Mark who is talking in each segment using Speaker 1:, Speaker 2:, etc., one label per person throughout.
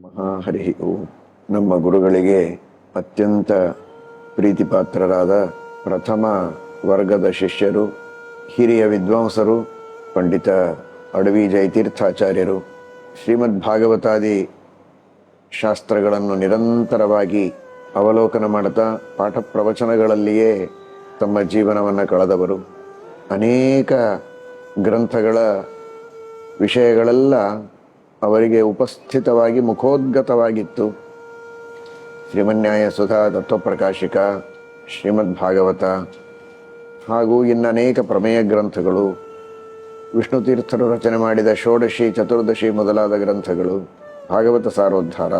Speaker 1: ಮಹಾಹರಿ ನಮ್ಮ ಗುರುಗಳಿಗೆ ಅತ್ಯಂತ ಪ್ರೀತಿಪಾತ್ರರಾದ ಪ್ರಥಮ ವರ್ಗದ ಶಿಷ್ಯರು, ಹಿರಿಯ ವಿದ್ವಾಂಸರು, ಪಂಡಿತ ಅಡವಿ ಜಯತೀರ್ಥಾಚಾರ್ಯರು, ಶ್ರೀಮದ್ ಭಾಗವತಾದಿ ಶಾಸ್ತ್ರಗಳನ್ನು ನಿರಂತರವಾಗಿ ಅವಲೋಕನ ಮಾಡುತ್ತಾ ಪಾಠ ಪ್ರವಚನಗಳಲ್ಲಿಯೇ ತಮ್ಮ ಜೀವನವನ್ನು ಕಳೆದವರು. ಅನೇಕ ಗ್ರಂಥಗಳ ವಿಷಯಗಳೆಲ್ಲ ಅವರಿಗೆ ಉಪಸ್ಥಿತವಾಗಿ ಮುಖೋದ್ಗತವಾಗಿತ್ತು. ಶ್ರೀಮನ್ಯಾಯ ಸುಧಾ ತತ್ವಪ್ರಕಾಶಿಕ, ಶ್ರೀಮದ್ ಭಾಗವತ ಹಾಗೂ ಇನ್ನನೇಕ ಪ್ರಮೇಯ ಗ್ರಂಥಗಳು, ವಿಷ್ಣು ತೀರ್ಥರು ರಚನೆ ಮಾಡಿದ ಷೋಡಶಿ, ಚತುರ್ದಶಿ ಮೊದಲಾದ ಗ್ರಂಥಗಳು, ಭಾಗವತ ಸಾರೋದ್ಧಾರ,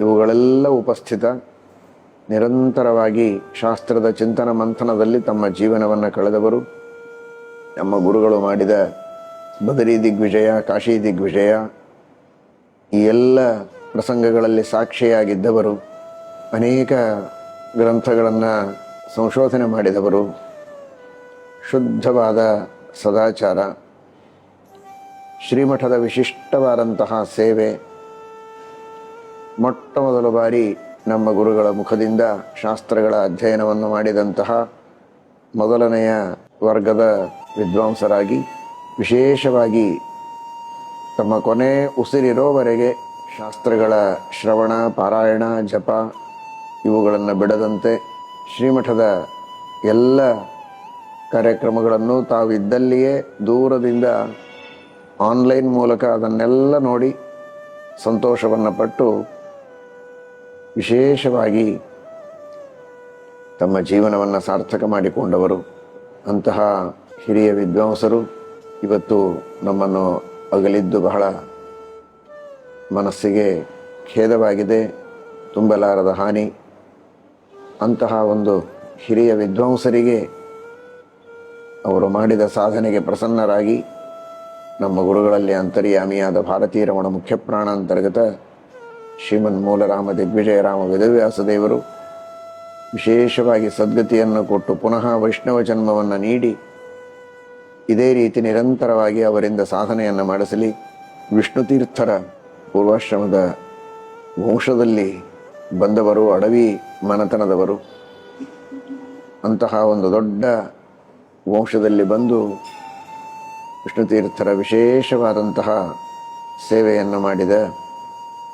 Speaker 1: ಇವುಗಳೆಲ್ಲ ಉಪಸ್ಥಿತ, ನಿರಂತರವಾಗಿ ಶಾಸ್ತ್ರದ ಚಿಂತನ ಮಂಥನದಲ್ಲಿ ತಮ್ಮ ಜೀವನವನ್ನು ಕಳೆದವರು. ನಮ್ಮ ಗುರುಗಳು ಮಾಡಿದ ಬದರಿ ದಿಗ್ವಿಜಯ, ಕಾಶಿ ದಿಗ್ವಿಜಯ, ಈ ಎಲ್ಲ ಪ್ರಸಂಗಗಳಲ್ಲಿ ಸಾಕ್ಷಿಯಾಗಿದ್ದವರು, ಅನೇಕ ಗ್ರಂಥಗಳನ್ನು ಸಂಶೋಧನೆ ಮಾಡಿದವರು, ಶುದ್ಧವಾದ ಸದಾಚಾರ, ಶ್ರೀಮಠದ ವಿಶಿಷ್ಟವಾದಂತಹ ಸೇವೆ ಮೊಟ್ಟ ಮೊದಲ ಬಾರಿ ನಮ್ಮ ಗುರುಗಳ ಮುಖದಿಂದ ಶಾಸ್ತ್ರಗಳ ಅಧ್ಯಯನವನ್ನು ಮಾಡಿದಂತಹ ಮೊದಲನೆಯ ವರ್ಗದ ವಿದ್ವಾಂಸರಾಗಿ ವಿಶೇಷವಾಗಿ ತಮ್ಮ ಕೊನೆ ಉಸಿರಿರೋವರೆಗೆ ಶಾಸ್ತ್ರಗಳ ಶ್ರವಣ, ಪಾರಾಯಣ, ಜಪ ಇವುಗಳನ್ನು ಬಿಡದಂತೆ ಶ್ರೀಮಠದ ಎಲ್ಲ ಕಾರ್ಯಕ್ರಮಗಳನ್ನು ತಾವು ಇದ್ದಲ್ಲಿಯೇ ದೂರದಿಂದ ಆನ್ಲೈನ್ ಮೂಲಕ ಅದನ್ನೆಲ್ಲ ನೋಡಿ ಸಂತೋಷವನ್ನು ಪಟ್ಟು ವಿಶೇಷವಾಗಿ ತಮ್ಮ ಜೀವನವನ್ನು ಸಾರ್ಥಕ ಮಾಡಿಕೊಂಡವರು ಅಂತಹ ಹಿರಿಯ ವಿದ್ವಾಂಸರು. ಇವತ್ತು ನಮ್ಮನ್ನು ಅಗಲಿದ್ದು ಬಹಳ ಮನಸ್ಸಿಗೆ ಖೇದವಾಗಿದೆ, ತುಂಬಲಾರದ ಹಾನಿ. ಅಂತಹ ಒಂದು ಹಿರಿಯ ವಿದ್ವಾಂಸರಿಗೆ ಅವರು ಮಾಡಿದ ಸಾಧನೆಗೆ ಪ್ರಸನ್ನರಾಗಿ ನಮ್ಮ ಗುರುಗಳಲ್ಲಿ ಅಂತರ್ಯಾಮಿಯಾದ ಭಾರತೀಯ ರಮಣ ಮುಖ್ಯ ಪ್ರಾಣಾಂತರ್ಗತ ಶ್ರೀಮನ್ ಮೂಲರಾಮ ದಿಗ್ವಿಜಯರಾಮ ವೇದವ್ಯಾಸ ದೇವರು ವಿಶೇಷವಾಗಿ ಸದ್ಗತಿಯನ್ನು ಕೊಟ್ಟು ಪುನಃ ವೈಷ್ಣವ ಜನ್ಮವನ್ನು ನೀಡಿ ಇದೇ ರೀತಿ ನಿರಂತರವಾಗಿ ಅವರಿಂದ ಸಾಧನೆಯನ್ನು ಮಾಡಿಸಲಿ. ವಿಷ್ಣು ತೀರ್ಥರ ಪೂರ್ವಾಶ್ರಮದ ವಂಶದಲ್ಲಿ ಬಂದವರು, ಅಡವಿ ಮನತನದವರು, ಅಂತಹ ಒಂದು ದೊಡ್ಡ ವಂಶದಲ್ಲಿ ಬಂದು ವಿಷ್ಣು ತೀರ್ಥರ ವಿಶೇಷವಾದಂತಹ ಸೇವೆಯನ್ನು ಮಾಡಿದ,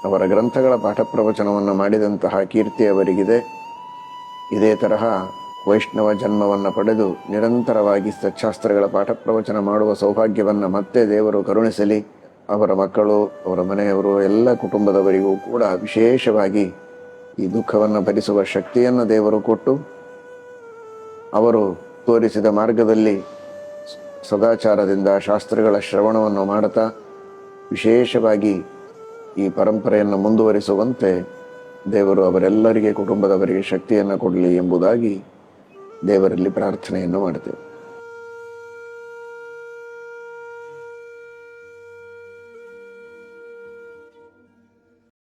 Speaker 1: ಅವರ ಗ್ರಂಥಗಳ ಪಾಠ ಪ್ರವಚನವನ್ನು ಮಾಡಿದಂತಹ ಕೀರ್ತಿ ಅವರಿಗಿದೆ. ಇದೇ ತರಹ ವೈಷ್ಣವ ಜನ್ಮವನ್ನು ಪಡೆದು ನಿರಂತರವಾಗಿ ಸಚ್ಛಾಸ್ತ್ರಗಳ ಪಾಠ ಪ್ರವಚನ ಮಾಡುವ ಸೌಭಾಗ್ಯವನ್ನು ಮತ್ತೆ ದೇವರು ಕರುಣಿಸಲಿ, ಅವರ ಮಕ್ಕಳು, ಅವರ ಮನೆಯವರು, ಎಲ್ಲ ಕುಟುಂಬದವರಿಗೂ ಕೂಡ ವಿಶೇಷವಾಗಿ ಈ ದುಃಖವನ್ನು ಭರಿಸುವ ಶಕ್ತಿಯನ್ನು ದೇವರು ಕೊಟ್ಟು, ಅವರು ತೋರಿಸಿದ ಮಾರ್ಗದಲ್ಲಿ ಸದಾಚಾರದಿಂದ ಶಾಸ್ತ್ರಗಳ ಶ್ರವಣವನ್ನು ಮಾಡುತ್ತಾ ವಿಶೇಷವಾಗಿ ಈ ಪರಂಪರೆಯನ್ನು ಮುಂದುವರಿಸುವಂತೆ ದೇವರು ಅವರೆಲ್ಲರಿಗೆ, ಕುಟುಂಬದವರಿಗೆ ಶಕ್ತಿಯನ್ನು ಕೊಡಲಿ ಎಂಬುದಾಗಿ ದೇವರಲ್ಲಿ ಪ್ರಾರ್ಥನೆಯನ್ನು ಮಾಡ್ತೇವೆ.